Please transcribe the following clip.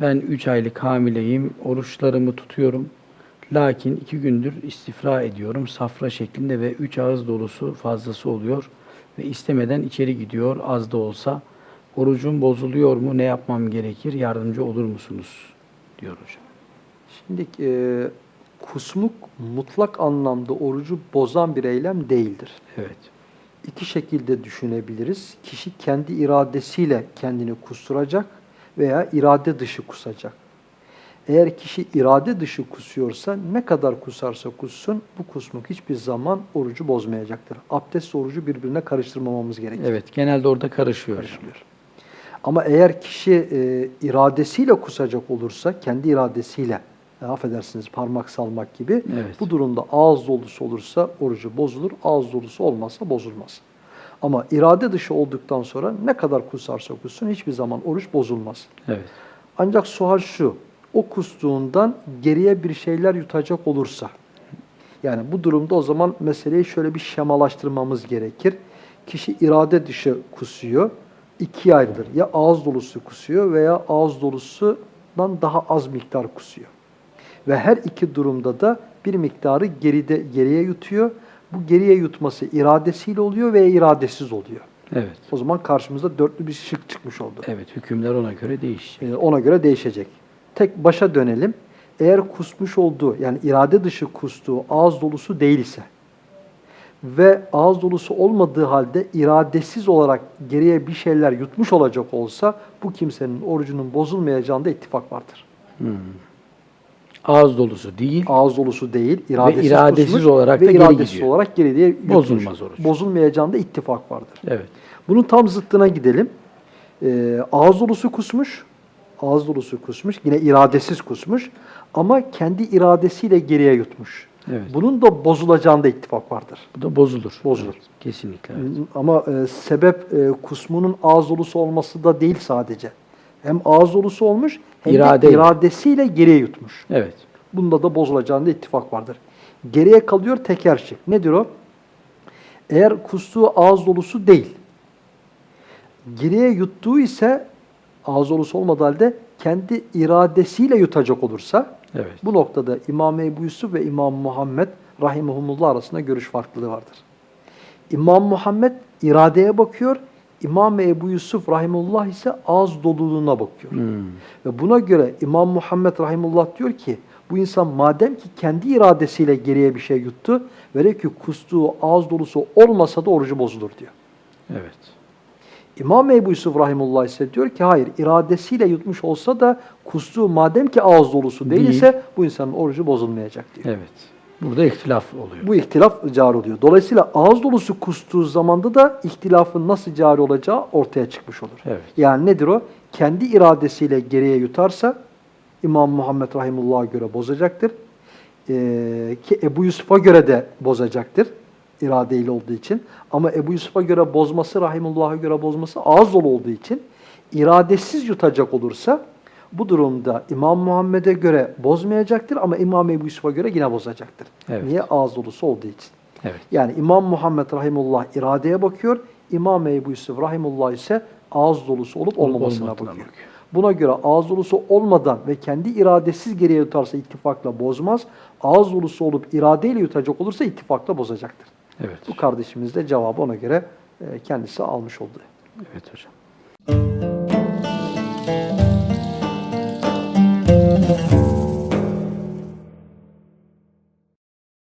Ben 3 aylık hamileyim, oruçlarımı tutuyorum. Lakin 2 gündür istifra ediyorum. Safra şeklinde ve 3 ağız dolusu fazlası oluyor. Ve istemeden içeri gidiyor az da olsa. Orucum bozuluyor mu? Ne yapmam gerekir? Yardımcı olur musunuz? diyor hocam. Şimdi e, kusmuk mutlak anlamda orucu bozan bir eylem değildir. Evet. İki şekilde düşünebiliriz. Kişi kendi iradesiyle kendini kusturacak veya irade dışı kusacak. Eğer kişi irade dışı kusuyorsa ne kadar kusarsa kussun bu kusmuk hiçbir zaman orucu bozmayacaktır. Abdest orucu birbirine karıştırmamamız gerekir. Evet, genelde orada karışıyor. hocam. karışmıyor. Ama eğer kişi e, iradesiyle kusacak olursa, kendi iradesiyle, e, affedersiniz parmak salmak gibi, Evet. bu durumda ağız dolusu olursa orucu bozulur, ağız dolusu olmazsa bozulmaz. Ama irade dışı olduktan sonra ne kadar kusarsa kussun hiçbir zaman oruç bozulmaz. Evet. Ancak sual şu, o kustuğundan geriye bir şeyler yutacak olursa, yani bu durumda o zaman meseleyi şöyle bir şemalaştırmamız gerekir. Kişi irade dışı kusuyor, ikiye ayrılır. Ya ağız dolusu kusuyor veya ağız dolusundan daha az miktar kusuyor. Ve her iki durumda da bir miktarı geride geriye yutuyor. Bu geriye yutması iradesiyle oluyor veya iradesiz oluyor. Evet. O zaman karşımızda dörtlü bir şık çıkmış oldu. Evet, hükümler ona göre değişecek. Ee, ona göre değişecek. Tek başa dönelim. Eğer kusmuş olduğu yani irade dışı kustuğu ağız dolusu değilse ve ağız dolusu olmadığı halde iradesiz olarak geriye bir şeyler yutmuş olacak olsa bu kimsenin orucunun bozulmayacağında ittifak vardır. Hmm. Ağız dolusu değil, Ağız dolusu değil, iradesiz, iradesiz kusmuş olarak ve da geri gidiyor. olarak geriye yutmuş. Bozulmaz oruç. Bozulmayacağında ittifak vardır. evet. Bunun tam zıttına gidelim. Ee, ağız dolusu kusmuş, ağız dolusu kusmuş, yine iradesiz kusmuş ama kendi iradesiyle geriye yutmuş. Evet. Bunun da bozulacağında ittifak vardır. Bu da bozulur. Bozulur. Evet, kesinlikle. Evet. Ama e, sebep e, kusmunun ağız dolusu olması da değil sadece. Hem ağız dolusu olmuş hem de İradeyle. iradesiyle geriye yutmuş. Evet. Bunda da bozulacağında ittifak vardır. Geriye kalıyor teker şık. Nedir o? Eğer kustuğu ağız dolusu değil, geriye yuttuğu ise ağız dolusu olmadığı halde kendi iradesiyle yutacak olursa Evet. bu noktada İmam Ebu Yusuf ve İmam Muhammed rahimahumullah arasında görüş farklılığı vardır. İmam Muhammed iradeye bakıyor, İmam Ebu Yusuf rahimullah ise ağız doluluğuna bakıyor. Hmm. Ve buna göre İmam Muhammed Rahimullah diyor ki bu insan madem ki kendi iradesiyle geriye bir şey yuttu velev ki kustuğu ağız dolusu olmasa da orucu bozulur diyor. Evet. İmam Ebu Yusuf Rahimullah ise diyor ki hayır iradesiyle yutmuş olsa da kustuğu madem ki ağız dolusu değil, Değil. ise bu insanın orucu bozulmayacak diyor. Evet. Burada ihtilaf oluyor. Bu ihtilaf cari oluyor. Dolayısıyla ağız dolusu kustuğu zamanda da ihtilafın nasıl cari olacağı ortaya çıkmış olur. Evet. Yani nedir o? Kendi iradesiyle geriye yutarsa İmam Muhammed Rahimullah'a göre bozacaktır. Ee, ki Ebu Yusuf'a göre de bozacaktır. iradeyle olduğu için. Ama Ebu Yusuf'a göre bozması, Rahimullah'a göre bozması ağız dolu olduğu için iradesiz yutacak olursa bu durumda İmam Muhammed'e göre bozmayacaktır ama İmam Ebu Yusuf'a göre yine bozacaktır. Evet. Niye? Ağız dolusu olduğu için. Evet. Yani İmam Muhammed Rahimullah iradeye bakıyor. İmam Ebu Yusuf Rahimullah ise ağız dolusu olup olmamasına olmadığına bakıyor. bakıyor. Buna göre ağız dolusu olmadan ve kendi iradesiz geriye yutarsa ittifakla bozmaz. Ağız dolusu olup iradeyle yutacak olursa ittifakla bozacaktır. Evet. Bu kardeşimiz de cevabı ona göre e, kendisi almış oldu. Evet hocam.